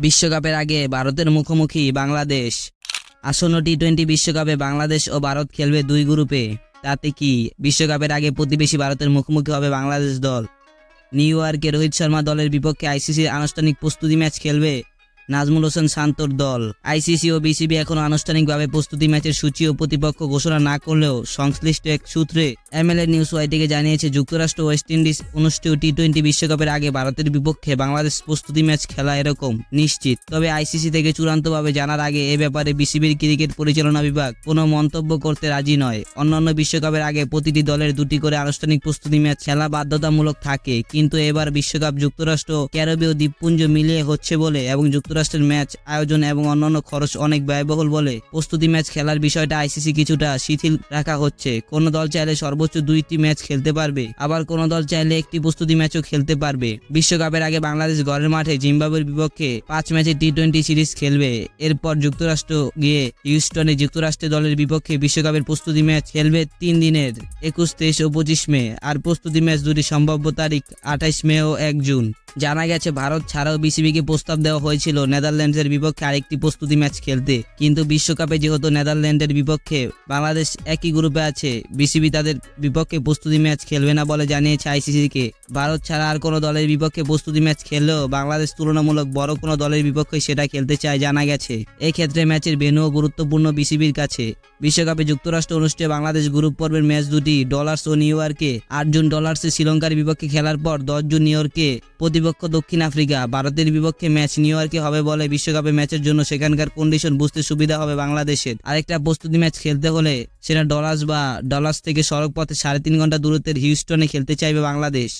বিশ্বকাপের আগে ভারতের মুখোমুখি বাংলাদেশ। আসন্ন টি টোয়েন্টি বিশ্বকাপে বাংলাদেশ ও ভারত খেলবে দুই গ্রুপে। তাতে কি বিশ্বকাপের আগে প্রতিবেশী ভারতের মুখোমুখি হবে বাংলাদেশ দল? নিউ ইয়র্কে রোহিত শর্মা দলের বিপক্ষে আইসিসির আনুষ্ঠানিক প্রস্তুতি ম্যাচ খেলবে নাজমুল হোসেন শান্তর দল। আইসিসি ও বিসিবি এখনও আনুষ্ঠানিকভাবে প্রস্তুতি ম্যাচের সূচি ও প্রতিপক্ষ ঘোষণা না করলেও সংশ্লিষ্ট এক সূত্রে এমএলএ নিউজ ওয়াইটিকে জানিয়েছে, যুক্তরাষ্ট্র ওয়েস্ট ইন্ডিজ অনুষ্ঠেয় টি টোয়েন্টি বিশ্বকাপের আগে ভারতের বিপক্ষে বাংলাদেশ প্রস্তুতি ম্যাচ খেলা এরকম নিশ্চিত। তবে আইসিসি থেকে চূড়ান্তভাবে জানার আগে এ ব্যাপারে বিসিবির ক্রিকেট পরিচালনা বিভাগ কোনো মন্তব্য করতে রাজি নয়। অন্যান্য বিশ্বকাপের আগে প্রতিটি দলের দুটি করে আনুষ্ঠানিক প্রস্তুতি ম্যাচ খেলা বাধ্যতামূলক থাকে, কিন্তু এবার বিশ্বকাপ যুক্তরাষ্ট্র ক্যারবীয় দ্বীপপুঞ্জ মিলিয়ে হচ্ছে বলে এবং যুক্তরাষ্ট্রের ম্যাচ আয়োজন এবং অন্যান্য খরচ অনেক ব্যয়বহুল বলে প্রস্তুতি ম্যাচ খেলার বিষয়টা আইসিসি কিছুটা শিথিল রাখা হচ্ছে। কোন দল চাইলে সর্বোচ্চ দুইটি ম্যাচ খেলতে পারবে, আবার কোন দল চাইলে একটি প্রস্তুতি ম্যাচও খেলতে পারবে। বিশ্বকাপের আগে বাংলাদেশ ঘরের মাঠে জিম্বাবুয়ের বিপক্ষে পাঁচ ম্যাচে টি টোয়েন্টি সিরিজ খেলবে। এরপর যুক্তরাষ্ট্র গিয়ে হিউস্টনে যুক্তরাষ্ট্রের দলের বিপক্ষে বিশ্বকাপের প্রস্তুতি ম্যাচ খেলবে তিন দিনের, একুশ, তেইশ ও পঁচিশ মে। আর প্রস্তুতি ম্যাচ দুটি সম্ভাব্য তারিখ আঠাইশ মে ও এক জুন। জানা গেছে, ভারত ছাড়াও বিসিবিকে প্রস্তাব দেওয়া হয়েছিল নেদারল্যান্ডসের বিপক্ষে আরেকটি প্রস্তুতি ম্যাচ খেলতে। কিন্তু বিশ্বকাপে যেহেতু নেদারল্যান্ডের বিপক্ষে বাংলাদেশ একই গ্রুপে আছে, বিসিবি তাদের বিপক্ষে প্রস্তুতি ম্যাচ খেলবে না বলে জানিয়েছে আইসিসিকে। ভারত ছাড়া আর কোনো দলের বিপক্ষে প্রস্তুতি ম্যাচ খেললেও বাংলাদেশ তুলনামূলক বড় কোনো দলের বিপক্ষে সেটা খেলতে চায় জানা গেছে। এই ক্ষেত্রে ম্যাচের ভেন্যুও গুরুত্বপূর্ণ বিসিবির কাছে। বিশ্বকাপে যুক্তরাষ্ট্র অনুষ্ঠিত বাংলাদেশ গ্রুপ পর্বের ম্যাচ দুটি, ডলার্স ও নিউ ইয়র্কে। আট জুন ডলার্সে শ্রীলঙ্কার বিপক্ষে খেলার পর দশ জুন নিউ ইয়র্কে, প্রতিপক্ষ দক্ষিণ আফ্রিকা। ভারতের বিপক্ষে ম্যাচ নিউ ইয়র্কে হবে বলে বিশ্বকাপে ম্যাচের জন্য সেখানকার কন্ডিশন বুঝতে সুবিধা হবে বাংলাদেশের। আরেকটা প্রস্তুতি ম্যাচ খেলতে হলে সেটা ডলার্স বা ডলার্স থেকে সড়ক পথে সাড়ে তিন ঘণ্টা দূরত্বের হিউস্টনে খেলতে চাইবে বাংলাদেশ।